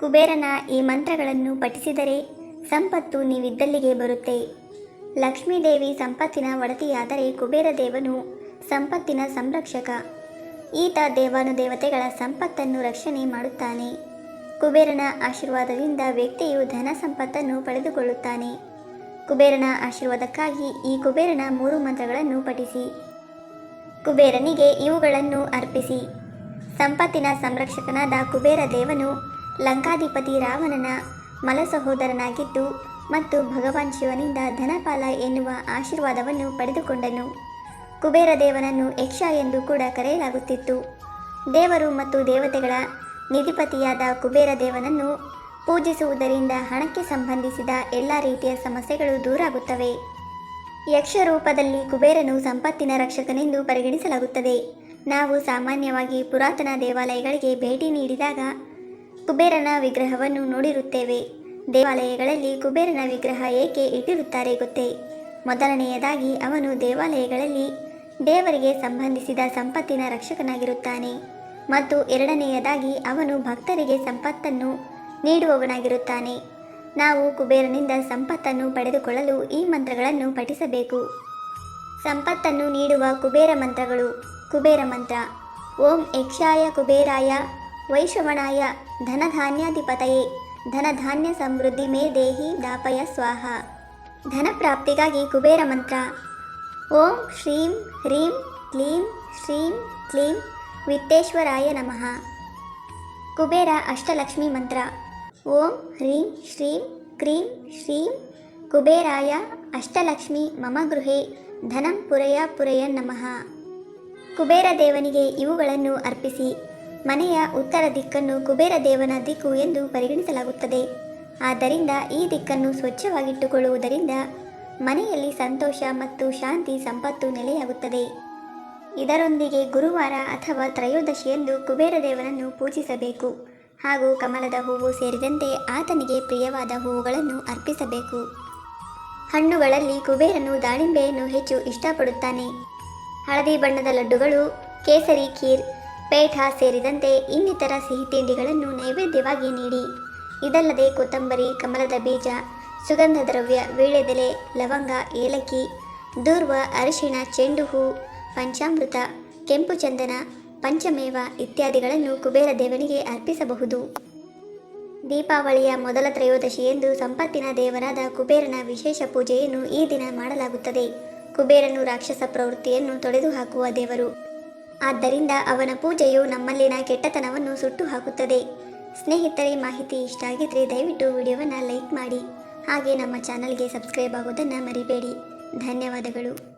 ಕುಬೇರನ ಈ ಮಂತ್ರಗಳನ್ನು ಪಠಿಸಿದರೆ ಸಂಪತ್ತು ನೀವಿದ್ದಲ್ಲಿಗೆ ಬರುತ್ತೆ. ಲಕ್ಷ್ಮೀದೇವಿ ಸಂಪತ್ತಿನ ಒಡತಿಯಾದರೆ ಕುಬೇರ ದೇವನು ಸಂಪತ್ತಿನ ಸಂರಕ್ಷಕ. ಈತ ದೇವಾನುದೇವತೆಗಳ ಸಂಪತ್ತನ್ನು ರಕ್ಷಣೆ ಮಾಡುತ್ತಾನೆ. ಕುಬೇರನ ಆಶೀರ್ವಾದದಿಂದ ವ್ಯಕ್ತಿಯು ಧನ ಸಂಪತ್ತನ್ನು ಪಡೆದುಕೊಳ್ಳುತ್ತಾನೆ. ಕುಬೇರನ ಆಶೀರ್ವಾದಕ್ಕಾಗಿ ಈ ಕುಬೇರನ ಮೂರು ಮಂತ್ರಗಳನ್ನು ಪಠಿಸಿ. ಕುಬೇರನಿಗೆ ಇವುಗಳನ್ನು ಅರ್ಪಿಸಿ. ಸಂಪತ್ತಿನ ಸಂರಕ್ಷಕನಾದ ಕುಬೇರ ದೇವನು ಲಂಕಾಧಿಪತಿ ರಾವಣನ ಮಲ ಸಹೋದರನಾಗಿದ್ದು ಮತ್ತು ಭಗವಾನ್ ಶಿವನಿಂದ ಧನಪಾಲ ಎನ್ನುವ ಆಶೀರ್ವಾದವನ್ನು ಪಡೆದುಕೊಂಡನು. ಕುಬೇರ ದೇವನನ್ನು ಯಕ್ಷ ಎಂದು ಕೂಡ ಕರೆಯಲಾಗುತ್ತಿತ್ತು. ದೇವರು ಮತ್ತು ದೇವತೆಗಳ ನಿಧಿಪತಿಯಾದ ಕುಬೇರ ದೇವನನ್ನು ಪೂಜಿಸುವುದರಿಂದ ಹಣಕ್ಕೆ ಸಂಬಂಧಿಸಿದ ಎಲ್ಲ ರೀತಿಯ ಸಮಸ್ಯೆಗಳು ದೂರಾಗುತ್ತವೆ. ಯಕ್ಷ ರೂಪದಲ್ಲಿ ಕುಬೇರನು ಸಂಪತ್ತಿನ ರಕ್ಷಕನೆಂದು ಪರಿಗಣಿಸಲಾಗುತ್ತದೆ. ನಾವು ಸಾಮಾನ್ಯವಾಗಿ ಪುರಾತನ ದೇವಾಲಯಗಳಿಗೆ ಭೇಟಿ ನೀಡಿದಾಗ ಕುಬೇರನ ವಿಗ್ರಹವನ್ನು ನೋಡಿರುತ್ತೇವೆ. ದೇವಾಲಯಗಳಲ್ಲಿ ಕುಬೇರನ ವಿಗ್ರಹ ಏಕೆ ಇಟ್ಟಿರುತ್ತಾರೆ ಗೊತ್ತೇ? ಮೊದಲನೆಯದಾಗಿ ಅವನು ದೇವಾಲಯಗಳಲ್ಲಿ ದೇವರಿಗೆ ಸಂಬಂಧಿಸಿದ ಸಂಪತ್ತಿನ ರಕ್ಷಕನಾಗಿರುತ್ತಾನೆ. ಮತ್ತು ಎರಡನೆಯದಾಗಿ ಅವನು ಭಕ್ತರಿಗೆ ಸಂಪತ್ತನ್ನು ನೀಡುವವನಾಗಿರುತ್ತಾನೆ. ನಾವು ಕುಬೇರನಿಂದ ಸಂಪತ್ತನ್ನು ಪಡೆದುಕೊಳ್ಳಲು ಈ ಮಂತ್ರಗಳನ್ನು ಪಠಿಸಬೇಕು. ಸಂಪತ್ತನ್ನು ನೀಡುವ ಕುಬೇರ ಮಂತ್ರಗಳು. ಕುಬೇರ ಮಂತ್ರ. ಓಂ ಯಕ್ಷಾಯ ಕುಬೇರಾಯ ವೈಶ್ರವಣಾಯ ಧನಧಾನ್ಯಾಧಿಪತಯೇ, ಧನಧಾನ್ಯ ಸಮೃದ್ಧಿ ಮೇ ದೇಹಿ ದಾಪಯ ಸ್ವಾಹ. ಧನ ಪ್ರಾಪ್ತಿಗಾಗಿ ಕುಬೇರ ಮಂತ್ರ. ಓಂ ಶ್ರೀಂ ಹ್ರೀಂ ಕ್ಲೀಂ ಶ್ರೀಂ ಕ್ಲೀಂ ವಿತ್ತೇಶ್ವರಾಯ ನಮಃ. ಕುಬೇರ ಅಷ್ಟಲಕ್ಷ್ಮಿ ಮಂತ್ರ. ಓಂ ಹ್ರೀಂ ಶ್ರೀಂ ಕ್ರೀಂ ಶ್ರೀಂ ಕುಬೇರಾಯ ಅಷ್ಟಲಕ್ಷ್ಮಿ ಮಮ ಗೃಹೆ, ಧನಂ ಪುರಯ ಪುರಯ ನಮಃ. ಕುಬೇರ ದೇವನಿಗೆ ಇವುಗಳನ್ನು ಅರ್ಪಿಸಿ. ಮನೆಯ ಉತ್ತರ ದಿಕ್ಕನ್ನು ಕುಬೇರ ದೇವನ ದಿಕ್ಕು ಎಂದು ಪರಿಗಣಿಸಲಾಗುತ್ತದೆ. ಆದ್ದರಿಂದ ಈ ದಿಕ್ಕನ್ನು ಸ್ವಚ್ಛವಾಗಿಟ್ಟುಕೊಳ್ಳುವುದರಿಂದ ಮನೆಯಲ್ಲಿ ಸಂತೋಷ ಮತ್ತು ಶಾಂತಿ ಸಂಪತ್ತು ನೆಲೆಯಾಗುತ್ತದೆ. ಇದರೊಂದಿಗೆ ಗುರುವಾರ ಅಥವಾ ತ್ರಯೋದಶಿಯಂದು ಕುಬೇರ ದೇವನನ್ನು ಪೂಜಿಸಬೇಕು. ಹಾಗೂ ಕಮಲದ ಹೂವು ಸೇರಿದಂತೆ ಆತನಿಗೆ ಪ್ರಿಯವಾದ ಹೂವುಗಳನ್ನು ಅರ್ಪಿಸಬೇಕು. ಹಣ್ಣುಗಳಲ್ಲಿ ಕುಬೇರನು ದಾಳಿಂಬೆಯನ್ನು ಹೆಚ್ಚು ಇಷ್ಟಪಡುತ್ತಾನೆ. ಹಳದಿ ಬಣ್ಣದ ಲಡ್ಡುಗಳು, ಕೇಸರಿ ಖೀರ್ ಪೇಠ ಸೇರಿದಂತೆ ಇನ್ನಿತರ ಸಿಹಿ ತಿಂಡಿಗಳನ್ನು ನೈವೇದ್ಯವಾಗಿ ನೀಡಿ. ಇದಲ್ಲದೆ ಕೊತ್ತಂಬರಿ, ಕಮಲದ ಬೀಜ ಸುಗಂಧ ದ್ರವ್ಯ ವೀಳ್ಯದೆಲೆ, ಲವಂಗ, ಏಲಕ್ಕಿ, ದೂರ್ವ, ಅರಿಶಿಣ, ಚೆಂಡು ಹೂ, ಪಂಚಾಮೃತ, ಕೆಂಪು ಚಂದನ, ಪಂಚಮೇವ ಇತ್ಯಾದಿಗಳನ್ನು ಕುಬೇರ ದೇವನಿಗೆ ಅರ್ಪಿಸಬಹುದು. ದೀಪಾವಳಿಯ ಮೊದಲ ತ್ರಯೋದಶಿಯೆಂದು ಸಂಪತ್ತಿನ ದೇವರಾದ ಕುಬೇರನ ವಿಶೇಷ ಪೂಜೆಯನ್ನು ಈ ದಿನ ಮಾಡಲಾಗುತ್ತದೆ. ಕುಬೇರನು ರಾಕ್ಷಸ ಪ್ರವೃತ್ತಿಯನ್ನು ತೊಡೆದುಹಾಕುವ ದೇವರು. ಆದ್ದರಿಂದ ಅವನ ಪೂಜೆಯು ನಮ್ಮಲ್ಲಿನ ಕೆಟ್ಟತನವನ್ನು ಸುಟ್ಟು ಹಾಕುತ್ತದೆ ಸ್ನೇಹಿತರೆ, ಮಾಹಿತಿ ಇಷ್ಟ ಆಗಿದ್ರೆ ದಯವಿಟ್ಟು ವಿಡಿಯೋವನ್ನು ಲೈಕ್ ಮಾಡಿ. ಹಾಗೆ ನಮ್ಮ ಚಾನಲ್ಗೆ ಸಬ್ಸ್ಕ್ರೈಬ್ ಆಗೋದನ್ನು ಮರಿಬೇಡಿ. ಧನ್ಯವಾದಗಳು.